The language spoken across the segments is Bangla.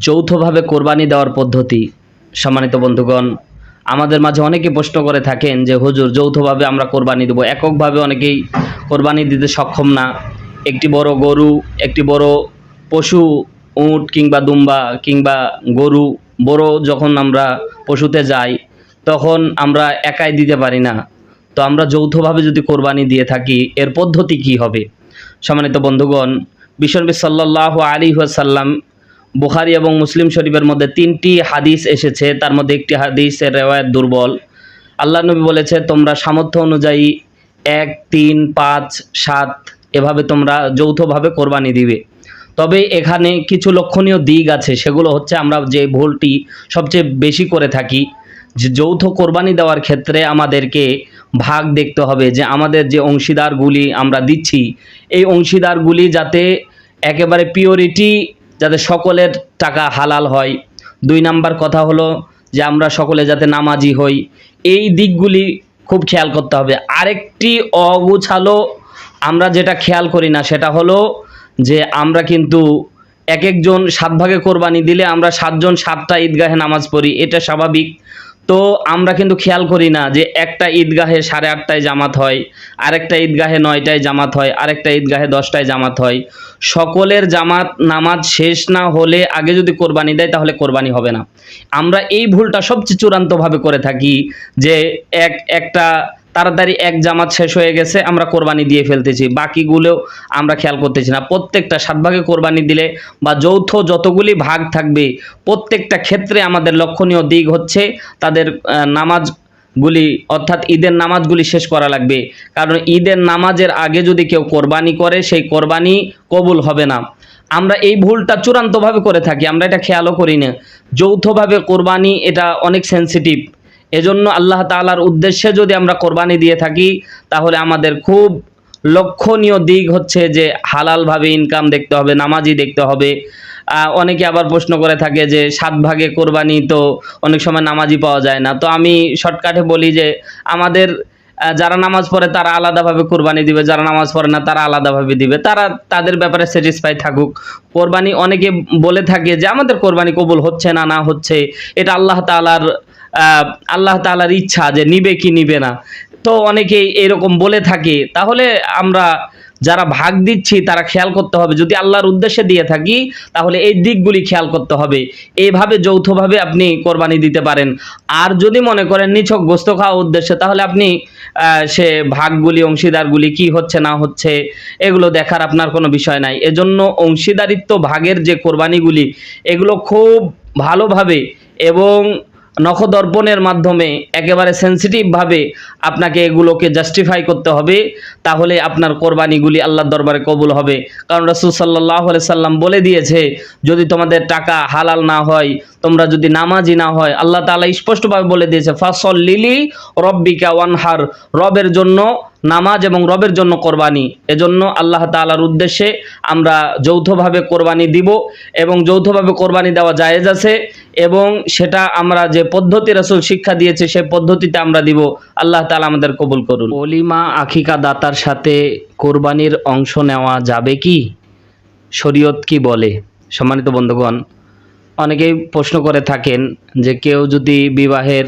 যৌথভাবে কোরবানি দেওয়ার পদ্ধতি। সম্মানিত বন্ধুগণ, আমাদের মাঝে অনেকে প্রশ্ন করে থাকেন যে, হুজুর, যৌথভাবে আমরা কোরবানি দেবো? এককভাবে অনেকেই কোরবানি দিতে সক্ষম না। একটি বড় গরু, একটি বড় পশু, উট কিংবা দুম্বা কিংবা গরু, বড় যখন আমরা পশুতে যাই, তখন আমরা একাই দিতে পারি না। তো আমরা যৌথভাবে যদি কোরবানি দিয়ে থাকি, এর পদ্ধতি কি হবে? সম্মানিত বন্ধুগণ, বিশ্বনবী সাল্লাহ আলী সাল্লাম বুখারি এবং মুসলিম শরীফের মধ্যে তিনটি হাদিস এসেছে। তার মধ্যে একটি হাদিসের রেওয়ায়ত দুর্বল। আল্লাহ নবী বলেছে, তোমরা সামর্থ্য অনুযায়ী এক, তিন, পাঁচ, সাত, এভাবে তোমরা যৌথভাবে কোরবানি দিবে। তবে এখানে কিছু লক্ষণীয় দিক আছে, সেগুলো হচ্ছে আমরা যে ভুলটি সবচেয়ে বেশি করে থাকি, যে যৌথ কোরবানি দেওয়ার ক্ষেত্রে আমাদেরকে ভাগ দেখতে হবে যে আমাদের যে অংশীদারগুলি আমরা দিচ্ছি, এই অংশীদারগুলি যাতে একেবারে পিওরিটি যাতে সকলের টাকা হালাল হয়। দুই নাম্বার কথা হলো যে আমরা সকলে যাতে নামাজি হই। এই দিকগুলি খুব খেয়াল করতে হবে। আরেকটি অগুছালো আমরা যেটা খেয়াল করি না, সেটা হলো যে আমরা কিন্তু এক একজন সাত ভাগে কোরবানি দিলে আমরা সাতজন সাতটা ঈদগাহে নামাজ পড়ি। এটা স্বাভাবিক। তো আমরা কিন্তু খেয়াল করি না যে একটা ঈদগাহে সাড়ে আটটায় জামাত হয়, আরেকটা ঈদগাহে নয়টায় জামাত হয়, আরেকটা ঈদগাহে দশটায় জামাত হয়। সকলের জামাত, নামাজ শেষ না হলে আগে যদি কোরবানি দেয় তাহলে কোরবানি হবে না। আমরা এই ভুলটা সবচেয়ে চূড়ান্তভাবে করে থাকি যে এক, একটা তাড়াতাড়ি এক জামাত শেষ হয়ে গেছে আমরা কোরবানি দিয়ে ফেলতেছি। বাকিগুলো আমরা খেয়াল করতেছি না। প্রত্যেকটা সাত ভাগে কোরবানি দিলে বা যৌথ যতগুলি ভাগ থাকবে প্রত্যেকটা ক্ষেত্রে আমাদের লক্ষণীয় দিক হচ্ছে তাদের আহ, নামাজগুলি অর্থাৎ ঈদের নামাজগুলি শেষ করা লাগবে। কারণ ঈদের নামাজের আগে যদি কেউ কোরবানি করে সেই কোরবানি কবুল হবে না। আমরা এই ভুলটা চূড়ান্তভাবে করে থাকি আমরা এটা খেয়ালও করি না। যৌথভাবে কোরবানি এটা অনেক সেন্সিটিভ এজন্য আল্লাহ তাআলার উদ্দেশ্যে যদি আমরা কোরবানি দিয়ে থাকি তাহলে আমাদের খুব লক্ষণীয় দিক হচ্ছে যে হালালভাবে ইনকাম দেখতে হবে নামাজি দেখতে হবে। অনেকে আবার প্রশ্ন করে থাকে যে সাত ভাগে কোরবানি তো অনেক সময় নামাজি পাওয়া যায় না। তো আমি শর্টকাটে বলি যে আমাদের যারা নামাজ পড়ে তারা আলাদাভাবে কোরবানি দিবে যারা নামাজ পড়ে না তারা আলাদাভাবে দিবে। তারা তাদের ব্যাপারে স্যাটিসফাই থাকুক। কোরবানি অনেকে বলে থাকে যে আমাদের কোরবানি কবুল হচ্ছে না না হচ্ছে। এটা আল্লাহ তাআলার আহ, আল্লাহ তাআলার ইচ্ছা যে নিবে কি নিবে না। তো অনেকেই এরকম বলে থাকে। তাহলে আমরা যারা ভাগ দিচ্ছি, তারা খেয়াল করতে হবে। যদি আল্লাহর উদ্দেশ্যে দিয়ে থাকি, তাহলে এই দিকগুলি খেয়াল করতে হবে। এইভাবে যৌথভাবে আপনি কোরবানি দিতে পারেন। আর যদি মনে করেন নিছক গোস্ত খাওয়া উদ্দেশ্যে, তাহলে আপনি সে ভাগগুলি, অংশীদারগুলি কি হচ্ছে, না হচ্ছে, এগুলো দেখার আপনার কোনো বিষয় নাই। এজন্য অংশীদারিত্ব ভাগের যে কোরবানিগুলি, এগুলো খুব ভালোভাবে এবং নখদর্পণের মাধ্যমে একেবারে সেন্সিটিভভাবে আপনাকে এগুলোকে জাস্টিফাই করতে হবে, তাহলে আপনার কোরবানিগুলি আল্লাহর দরবারে কবুল হবে। কারণ রাসূল সাল্লাহ সাল্লাম বলে দিয়েছে, যদি তোমাদের টাকা হালাল না হয়, তোমরা যদি নামাজি না হয়, আল্লাহ তাআলা স্পষ্টভাবে বলে দিয়েছে ফাসল লিলি রব্বিকা ওয়ানহার। রবের জন্য নামাজ এবং রবের জন্য কোরবানি। এজন্য আল্লাহ তাআলার উদ্দেশ্যে আমরা যৌথভাবে কোরবানি দিব এবং যৌথভাবে কোরবানি দেওয়া জায়েজ আছে এবং সেটা আমরা যে পদ্ধতি রাসূল শিক্ষা দিয়েছে সেই পদ্ধতিতে আমরা দিব। আল্লাহ তাআলা আমাদের কবুল করুন। অলিমা আখিকা দাতার সাথে কোরবানির অংশ নেওয়া যাবে কি? শরীয়ত কি বলে? সম্মানিত বন্ধুগণ, অনেকেই প্রশ্ন করে থাকেন যে কেউ যদি বিবাহের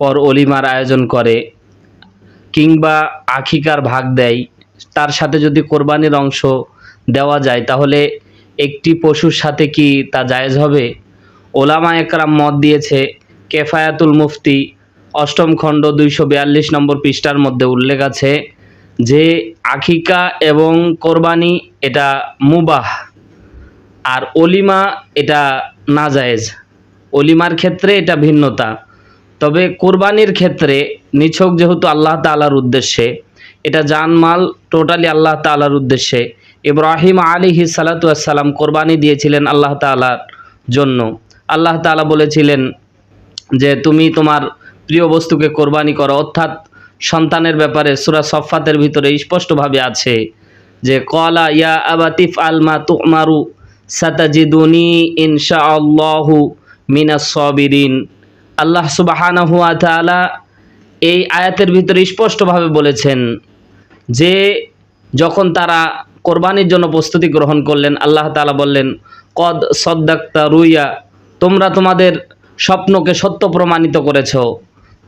পর অলিমার আয়োজন করে কিংবা আখিকার ভাগ দেয়, তার সাথে যদি কোরবানির অংশ দেওয়া যায়, তাহলে একটি পশুর সাথে কি তা জায়েজ হবে? ওলামা একরাম মত দিয়েছে, কেফায়াতুল মুফতি, অষ্টম খণ্ড দুইশো বিয়াল্লিশ নম্বর পৃষ্ঠার মধ্যে উল্লেখ আছে যে, আখিকা এবং কোরবানি এটা মুবাহ, আর অলিমা এটা নাজায়েজ। অলিমার ক্ষেত্রে এটা ভিন্নতা। তবে কোরবানির ক্ষেত্রে নিছক যেহেতু আল্লাহ তাআলার উদ্দেশ্যে, এটা জানমাল টোটালি আল্লাহ তাআলার উদ্দেশ্যে। ইব্রাহিম আলী সালাতাম কোরবানি দিয়েছিলেন আল্লাহ তাআলার জন্য। আল্লাহ তাআলা বলেছিলেন যে, তুমি তোমার প্রিয় বস্তুকে কোরবানি করো। অর্থাৎ সন্তানের ব্যাপারে সুরা সফাতের ভিতরে স্পষ্টভাবে আছে যে কলা ইয়া আবাতিফ আলমা তুমারু সাতাজিদুনি ইনশা আল্লাহু মিনা সবিরিন। আল্লাহ সুবাহানাহু ওয়া তাআলা এই আয়াতের ভিতরে স্পষ্টভাবে বলেছেন যে যখন তারা কোরবানির জন্য প্রস্তুতি গ্রহণ করলেন, আল্লাহ তাআলা বললেন, কদ সদ্দাক্তা রুইয়া, তোমরা তোমাদের স্বপ্নকে সত্য প্রমাণিত করেছ।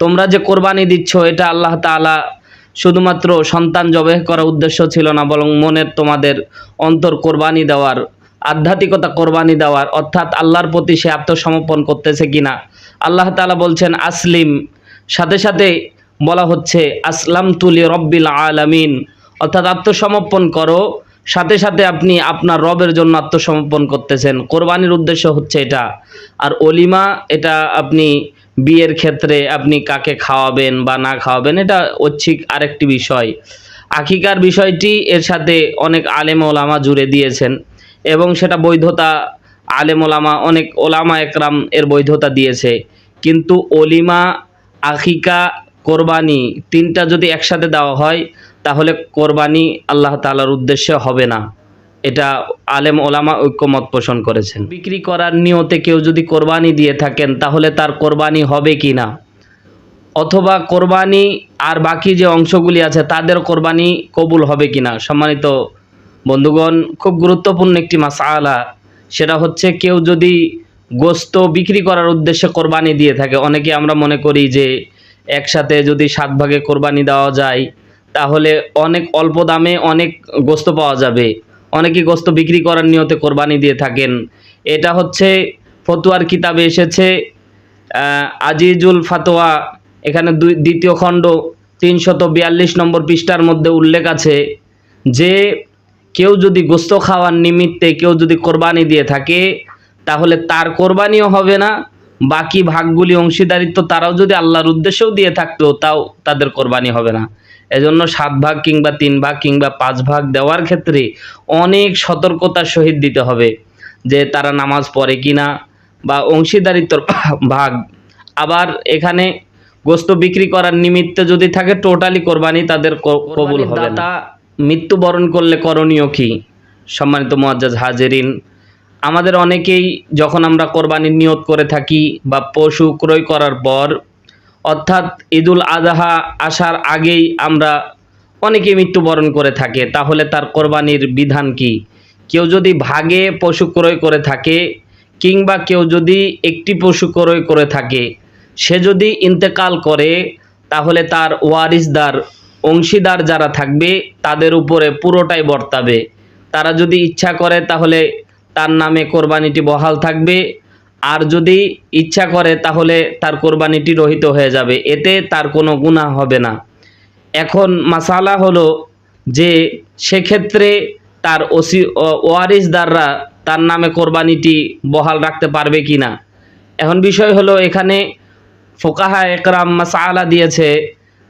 তোমরা যে কোরবানি দিচ্ছ, এটা আল্লাহ তাআলা শুধুমাত্র সন্তান জবেহ করার উদ্দেশ্য ছিল না, বরং মনের তোমাদের অন্তর কোরবানি দেওয়ার, আধ্যাত্মিকতা কোরবানি দেওয়ার, অর্থাৎ আল্লাহর প্রতি সে আত্মসমর্পণ করতেছে কিনা আল্লাহ তাআলা বলছেন, আসলিম। সাথে সাথে বলা হচ্ছে আসলাম তুলি রব্বিল আলামিন। অর্থাৎ আত্মসমর্পণ করো। সাথে সাথে আপনি আপনার রবের জন্য আত্মসমর্পণ করতেছেন। কোরবানির উদ্দেশ্য হচ্ছে এটা। আর অলিমা, এটা আপনি বিয়ের ক্ষেত্রে আপনি কাকে খাওয়াবেন বা না খাওয়াবেন, এটা ঐচ্ছিক আরেকটি বিষয়। আকিকার বিষয়টি এর সাথে অনেক আলেম ওলামা জুড়ে দিয়েছেন এবং সেটা বৈধতা আলেম ওলামা, অনেক ওলামা একরাম এর বৈধতা দিয়েছে। কিন্তু অলিমা আখিকা কোরবানি তিনটা যদি একসাথে দেওয়া হয়, তাহলে কোরবানি আল্লাহ তাআলার উদ্দেশ্যে হবে না। এটা আলেম ওলামা ঐক্যমত পোষণ করেছেন। বিক্রি করার নিয়তে কেউ যদি কোরবানি দিয়ে থাকেন, তাহলে তার কোরবানি হবে কি না? অথবা কোরবানি আর বাকি যে অংশগুলি আছে, তাদের কোরবানি কবুল হবে কি না? সম্মানিত বন্ধুগণ, খুব গুরুত্বপূর্ণ একটি মাসালা। সেটা হচ্ছে কেউ যদি গোস্ত বিক্রি করার উদ্দেশ্যে কোরবানি দিয়ে থাকে, অনেকে আমরা মনে করি যে একসাথে যদি সাত ভাগে কোরবানি দেওয়া যায়, তাহলে অনেক অল্প দামে অনেক গোস্ত পাওয়া যাবে। অনেকেই গোস্ত বিক্রি করার নিয়তে কোরবানি দিয়ে থাকেন। এটা হচ্ছে ফতুয়ার কিতাবে এসেছে আজিজুল ফাতোয়া, এখানে দুই, দ্বিতীয় খণ্ড তিনশত বিয়াল্লিশ নম্বর পৃষ্ঠার মধ্যে উল্লেখ আছে যে কেউ যদি গোস্ত খাওয়ার নিমিত্তে কেউ যদি কোরবানি দিয়ে থাকে তাহলে তার কোরবানিও হবে না বাকি ভাগগুলি অংশীদারিত্ব তারাও যদি আল্লাহর উদ্দেশ্যেও দিয়ে থাকতো তাও তাদের কোরবানি হবে না। এজন্য সাত ভাগ কিংবা তিন ভাগ কিংবা পাঁচ ভাগ দেওয়ার ক্ষেত্রে অনেক সতর্কতার সহিত দিতে হবে যে তারা নামাজ পড়ে কিনা বা অংশীদারিত্বর ভাগ। আবার এখানে গোস্ত বিক্রি করার নিমিত্তে যদি থাকে টোটালি কোরবানি তাদের কবুল হবে না। মৃত্যুবরণ করলে করণীয় কি? সম্মানিত মুআজ্জাজ হাজেরিন, আমাদের অনেকেই যখন আমরা কোরবানির নিয়ত করে থাকি বা পশু ক্রয় করার পর, অর্থাৎ ঈদুল আজহা আসার আগেই আমরা অনেকেই মৃত্যুবরণ করে থাকে, তাহলে তার কোরবানির বিধান কি? কেউ যদি ভাগে পশু ক্রয় করে থাকে কিংবা কেউ যদি একটি পশু ক্রয় করে থাকে, সে যদি ইন্তেকাল করে, তাহলে তার ওয়ারিসদার অংশীদার যারা থাকবে, তাদের উপরে পুরোটাই বর্তাবে। তারা যদি ইচ্ছা করে, তাহলে তার নামে কোরবানিটি বহাল থাকবে। আর যদি ইচ্ছা করে, তাহলে তার কোরবানিটি রহিত হয়ে যাবে। এতে তার কোনো গুনাহ হবে না। এখন মাসালা হলো যে, সেক্ষেত্রে তার ওসি ওয়ারিসদাররা তার নামে কোরবানিটি বহাল রাখতে পারবে কি না এখন বিষয় হলো এখানে ফোকাহা একরাম মাসালা দিয়েছে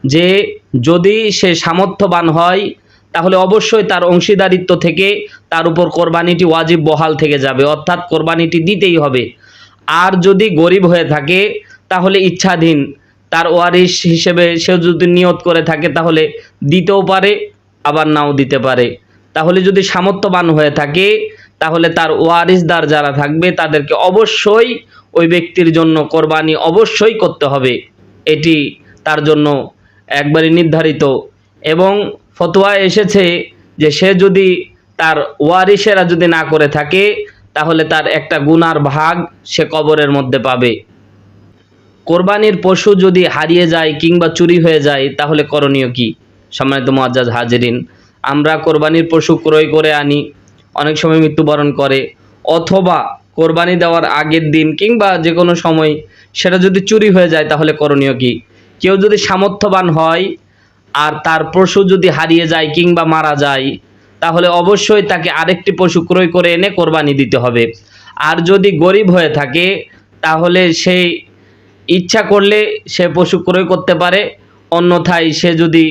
যে যদি সে সামর্থ্যবান হয়, তাহলে অবশ্যই তার অংশীদারিত্ব থেকে তার উপর কোরবানিটি ওয়াজিব বহাল থেকে যাবে, অর্থাৎ কোরবানিটি দিতেই হবে। আর যদি গরিব হয়ে থাকে, তাহলে ইচ্ছাধীন। তার ওয়ারিশ হিসেবে সে যদি নিয়ত করে থাকে, তাহলে দিতেও পারে, আবার নাও দিতে পারে। তাহলে যদি সামর্থ্যবান হয়ে থাকে, তাহলে তার ওয়ারিসদার যারা থাকবে, তাদেরকে অবশ্যই ওই ব্যক্তির জন্য কোরবানি অবশ্যই করতে হবে। এটি তার জন্য একবারে নির্ধারিত। এবং ফতোয়া এসেছে যে সে যদি তার ওয়ারিসেরা যদি না করে থাকে, তাহলে তার একটা গুনার ভাগ সে কবরের মধ্যে পাবে। কোরবানির পশু যদি হারিয়ে যায় কিংবা চুরি হয়ে যায়, তাহলে করণীয় কি? সম্মানিত মুআজ্জাজ হাজিরিন, আমরা কোরবানির পশু ক্রয় করে আনি, অনেক সময় মৃত্যুবরণ করে, অথবা কোরবানি দেওয়ার আগের দিন কিংবা যে কোনো সময় সেটা যদি চুরি হয়ে যায়, তাহলে করণীয় কি? কেউ যদি সামর্থ্যবান হয় আর তার পশু যদি হারিয়ে যায় কিংবা মারা যায়, তাহলে অবশ্যই তাকে আরেকটি পশু ক্রয় করে এনে কোরবানি দিতে হবে। আর যদি গরিব হয়ে থাকে, তাহলে সেই ইচ্ছা করলে সে পশু ক্রয় করতে পারে, অন্যথায় সে যদি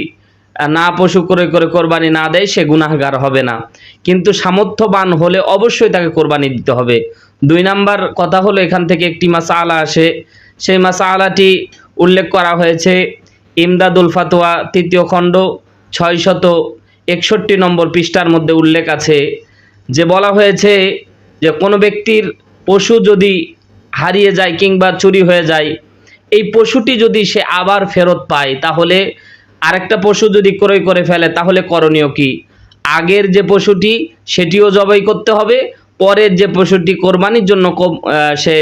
না পশু ক্রয় করে কোরবানি না দেয়, সে গুনাহগার হবে না। কিন্তু সামর্থ্যবান হলে অবশ্যই তাকে কোরবানি দিতে হবে। দুই নাম্বার কথা হলো এখান থেকে একটি মাসালা আসে। সেই মাসালাটি উল্লেখ করা হয়েছে, ইমদাদুল ফাতোয়া তৃতীয় খণ্ড ছয় শত একষট্টি নম্বর পৃষ্ঠার মধ্যে উল্লেখ আছে, যে বলা হয়েছে যে কোনো ব্যক্তির পশু যদি হারিয়ে যায় কিংবা চুরি হয়ে যায়, এই পশুটি যদি সে আবার ফেরত পায়, তাহলে আরেকটা পশু যদি ক্রয় করে ফেলে, তাহলে করণীয় কি? আগের যে পশুটি, সেটিও জবাই করতে হবে, পরের যে পশুটি কোরবানির জন্য সে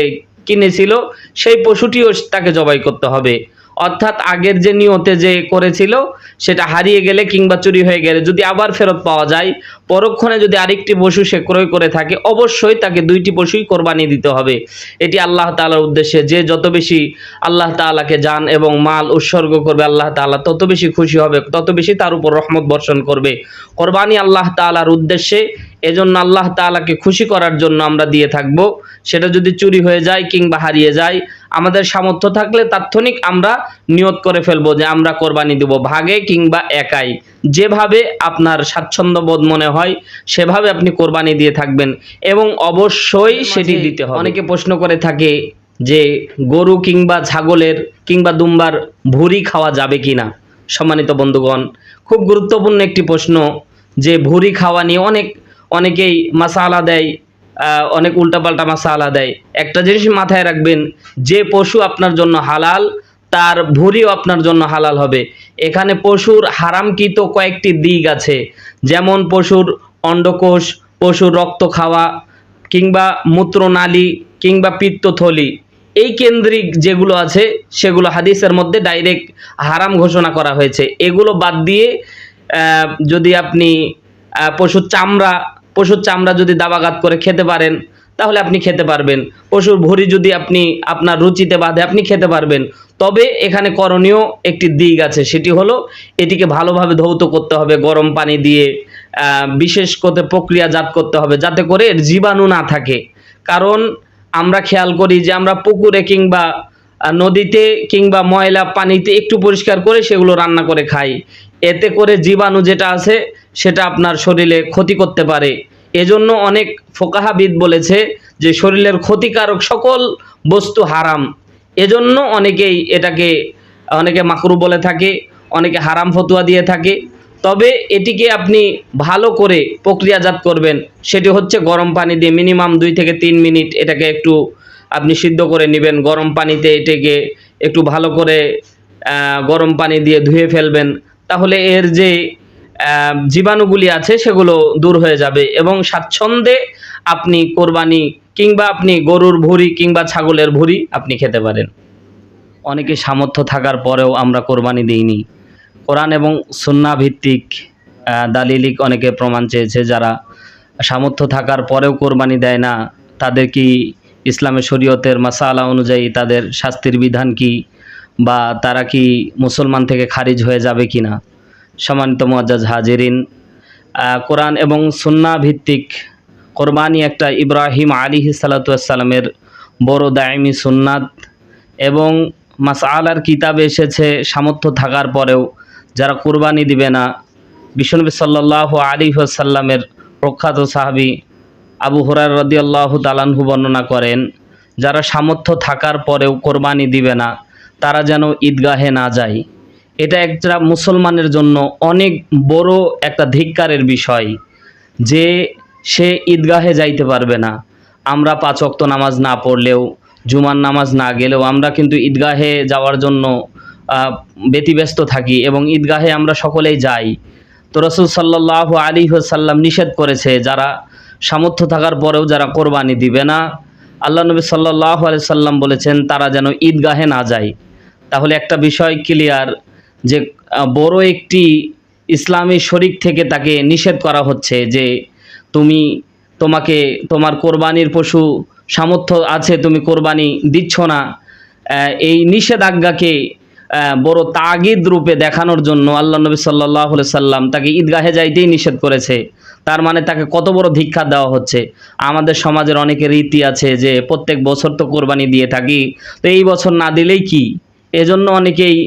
কিনেছিল সেই পশুটিও তাকে জবাই করতে হবে। অর্থাৎ আগের যে নিয়তে যে করেছিল, সেটা হারিয়ে গেলে কিংবা চুরি হয়ে গেলে যদি আবার ফেরত পাওয়া যায়, পরক্ষণে যদি আরেকটি পশু সে ক্রয় করে থাকে, অবশ্যই তাকে দুইটি পশুই কোরবানি দিতে হবে। এটি আল্লাহ তাআলার উদ্দেশ্যে যে যত বেশি আল্লাহ তাআলাকে জান এবং মাল উৎসর্গ করবে, আল্লাহ তাআলা তত বেশি খুশি হবে, তত বেশি তার উপর রহমত বর্ষণ করবে। কোরবানি আল্লাহ তাআলার উদ্দেশ্যে এজন্য আল্লাহ তাআলাকে খুশি করার জন্য আমরা দিয়ে থাকব। সেটা যদি চুরি হয়ে যায় কিংবা হারিয়ে যায় আমাদের সামর্থ্য থাকলে তাৎক্ষণিক আমরা নিয়ত করে ফেলব যে আমরা কোরবানি দেব ভাগে কিংবা একাই। যেভাবে আপনার স্বাচ্ছন্দ্য বোধ মনে হয় সেভাবে আপনি কোরবানি দিয়ে থাকবেন এবং অবশ্যই সেটি দিতে হবে। অনেকে প্রশ্ন করে থাকে যে গরু কিংবা ছাগলের কিংবা দুম্বার ভুঁড়ি খাওয়া যাবে কিনা? সম্মানিত বন্ধুগণ খুব গুরুত্বপূর্ণ একটি প্রশ্ন যে ভুঁড়ি খাওয়া নিয়ে অনেক অনেকেই মাসালা দেয় অনেক উল্টাপাল্টা মাসালা দেয়। একটা জিনিস মাথায় রাখবেন, যে পশু আপনার জন্য হালাল, তার ভুরিও আপনার জন্য হালাল হবে। এখানে পশুর হারামকৃত কয়েকটি দিক আছে। যেমন পশুর অন্ডকোষ, পশুর রক্ত খাওয়া, কিংবা মূত্রনালী, কিংবা পিত্তথলি। এই কেন্দ্রিক যেগুলো আছে, সেগুলো হাদিসের মধ্যে ডাইরেক্ট হারাম ঘোষণা করা হয়েছে। এগুলো বাদ দিয়ে যদি আপনি পশুর চামড়া পশুর চামড়া যদি দাবাঘাত করে খেতে পারেন, তাহলে আপনি খেতে পারবেন। পশুর ভুঁড়ি যদি আপনি আপনার রুচিতে বাঁধে, আপনি খেতে পারবেন। তবে এখানে করণীয় একটি দিক আছে, সেটি হলো এটিকে ভালোভাবে ধৌত করতে হবে, গরম পানি দিয়ে বিশেষ করে প্রক্রিয়াজাত করতে হবে, যাতে করে এর জীবাণু না থাকে। কারণ আমরা খেয়াল করি যে আমরা পুকুরে কিংবা নদীতে কিংবা ময়লা পানিতে একটু পরিষ্কার করে সেগুলো রান্না করে খাই। এতে করে জীবাণু যেটা আছে সেটা আপনার শরীরে ক্ষতি করতে পারে। এজন্য অনেক ফোকাহাবিদ বলেছে যে শরীরের ক্ষতিকারক সকল বস্তু হারাম। এজন্য অনেকেই এটাকে, অনেকে মাকরু বলে থাকে, অনেকে হারাম ফতুয়া দিয়ে থাকে। তবে এটিকে আপনি ভালো করে প্রক্রিয়াজাত করবেন। সেটি হচ্ছে গরম পানি দিয়ে মিনিমাম দুই থেকে তিন মিনিট এটাকে একটু আপনি সিদ্ধ করে নেবেন। গরম পানিতে এটাকে একটু ভালো করে গরম পানি দিয়ে ধুয়ে ফেলবেন। তাহলে এর যে জীবাণুগুলি আছে, সেগুলো দূর হয়ে যাবে এবং স্বাচ্ছন্দ্যে আপনি কোরবানি কিংবা আপনি গরুর ভুঁড়ি কিংবা ছাগলের ভুঁড়ি আপনি খেতে পারেন। অনেকে সামর্থ্য থাকার পরেও আমরা কোরবানি দিইনি। কোরআন এবং সুন্না ভিত্তিক দালিলিক অনেকে প্রমাণ চেয়েছে যারা সামর্থ্য থাকার পরেও কোরবানি দেয় না, তাদের কি ইসলামের শরীয়তের মাসালা অনুযায়ী তাদের শাস্তির বিধান কি বা তারা কি মুসলমান থেকে খারিজ হয়ে যাবে কি না সম্মানিত মোয়াজ্জাজ হাজিরিন কোরআন এবং সুন্না ভিত্তিক কোরবানি একটা ইব্রাহিম আলী সালাতামের বড় দায়মি সুন্নাত এবং মাসআলার কিতাবে এসেছে সামর্থ্য থাকার পরেও যারা কোরবানি দিবে না, বিশ্বনবী সাল্লাহ আলী সাল্লামের প্রখ্যাত সাহাবি আবু হরার রদিয়াল্লাহ তালানহু বর্ণনা করেন, যারা সামর্থ্য থাকার পরেও কোরবানি দিবে না, তারা যেন ঈদগাহে না যায়। এটা একটা মুসলমানের জন্য অনেক বড় একটা ধিক্কারের বিষয় যে সে ঈদগাহে যাইতে পারবে না। আমরা পাঁচ ওয়াক্ত নামাজ না পড়লেও, জুমার নামাজ না গেলেও আমরা কিন্তু ঈদগাহে যাওয়ার জন্য ব্যতিব্যস্ত থাকি এবং ঈদগাহে আমরা সকলেই যাই। তো রসুল সাল্লাহ আলী সাল্লাম নিষেধ করেছে যারা সামর্থ্য থাকার পরেও যারা কোরবানি দিবে না, আল্লাহ নবী সাল্লাহ আলি সাল্লাম বলেছেন, তারা যেন ঈদগাহে না যায়। তাহলে একটা বিষয় ক্লিয়ার যে বড় একটি ইসলামী শরিক থেকে তাকে নিষেধ করা হচ্ছে যে তুমি তোমাকে, তোমার কোরবানির পশু সামর্থ্য আছে, তুমি কোরবানি দিচ্ছ না। এই নিষেধাজ্ঞাকে বড় তাগিদ রূপে দেখানোর জন্য আল্লাহ নবী সাল্লাহ সাল্লাম তাকে ঈদগাহে যাইতেই নিষেধ করেছে। তার মানে তাকে কত বড় ধিক্ষা দেওয়া হচ্ছে। আমাদের সমাজের অনেকের রীতি আছে যে, প্রত্যেক বছর তো কোরবানি দিয়ে থাকি, তো এই বছর না দিলেই কি? এজন্য অনেকেই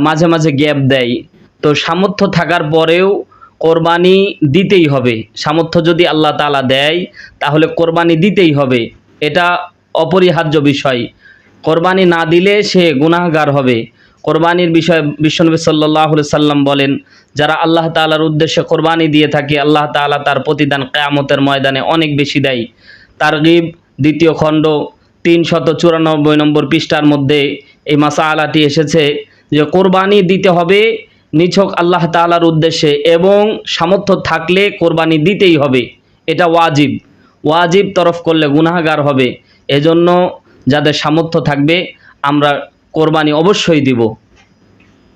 মাঝে মাঝে গ্যাপ দেয়। তো সামর্থ্য থাকার পরেও কোরবানি দিতেই হবে। সামর্থ্য যদি আল্লাহ তাআলা দেয়, তাহলে কোরবানি দিতেই হবে। এটা অপরিহার্য বিষয়। কোরবানি না দিলে সে গুনাহগার হবে। কোরবানির বিষয়ে বিশ্বনবী সাল্লাহ সাল্লাম বলেন, যারা আল্লাহ তাআলার উদ্দেশ্যে কোরবানি দিয়ে থাকে, আল্লাহ তাআলা তার প্রতিদান কেয়ামতের ময়দানে অনেক বেশি দেয়। তারগিব, দ্বিতীয় খণ্ড তিনশত চুরানব্বই নম্বর পৃষ্ঠার মধ্যে এই মাসা আলাটি এসেছে। যে কোরবানি দিতে হবে নিছক আল্লাহ তালার উদ্দেশ্যে এবং সামর্থ্য থাকলে কোরবানি দিতেই হবে। এটা ওয়াজিব। ওয়াজিব তরফ করলে গুনাহগার হবে। এজন্য যাদের সামর্থ্য থাকবে, আমরা কোরবানি অবশ্যই দিব।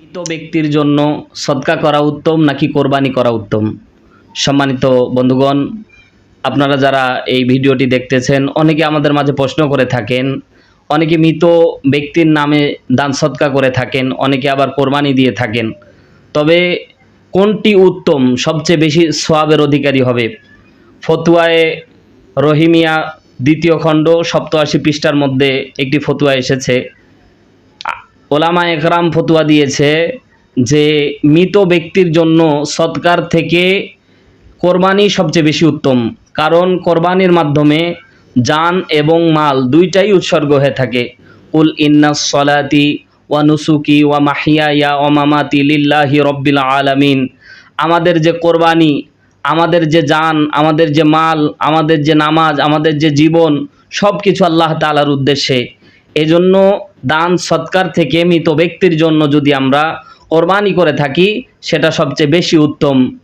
মৃত ব্যক্তির জন্য সদকা করা উত্তম নাকি কোরবানি করা উত্তম? সম্মানিত বন্ধুগণ, আপনারা যারা এই ভিডিওটি দেখতেছেন, অনেকে আমাদের মাঝে প্রশ্ন করে থাকেন অনেকে মৃত ব্যক্তির নামে দান সৎকা করে থাকেন, অনেকে আবার কোরবানি দিয়ে থাকেন। তবে কোনটি উত্তম? সবচেয়ে বেশি সোয়াবের অধিকারী হবে। ফতুয়ায়ে রহিমিয়া দ্বিতীয় খণ্ড, সপ্তআশি পৃষ্ঠার মধ্যে একটি ফতুয়া এসেছে। ওলামা একরাম ফতুয়া দিয়েছে যে, মৃত ব্যক্তির জন্য সৎকার থেকে কোরবানি সবচেয়ে বেশি উত্তম। কারণ কোরবানির মাধ্যমে জান এবং মাল দুইটাই উৎসর্গ হয়ে থাকে। উল ইন্না সলাতি ওয়া নুসুকি ওয়া মাহিয়া ওয়া মামাতি লিল্লাহি রব্বিল আলামিন। আমাদের যে কোরবানি, আমাদের যে জান, আমাদের যে মাল, আমাদের যে নামাজ, আমাদের যে জীবন সব কিছু আল্লাহ তালার উদ্দেশ্যে। এজন্য দান সৎকার থেকে মৃত ব্যক্তির জন্য যদি আমরা কোরবানি করে থাকি, সেটা সবচেয়ে বেশি উত্তম।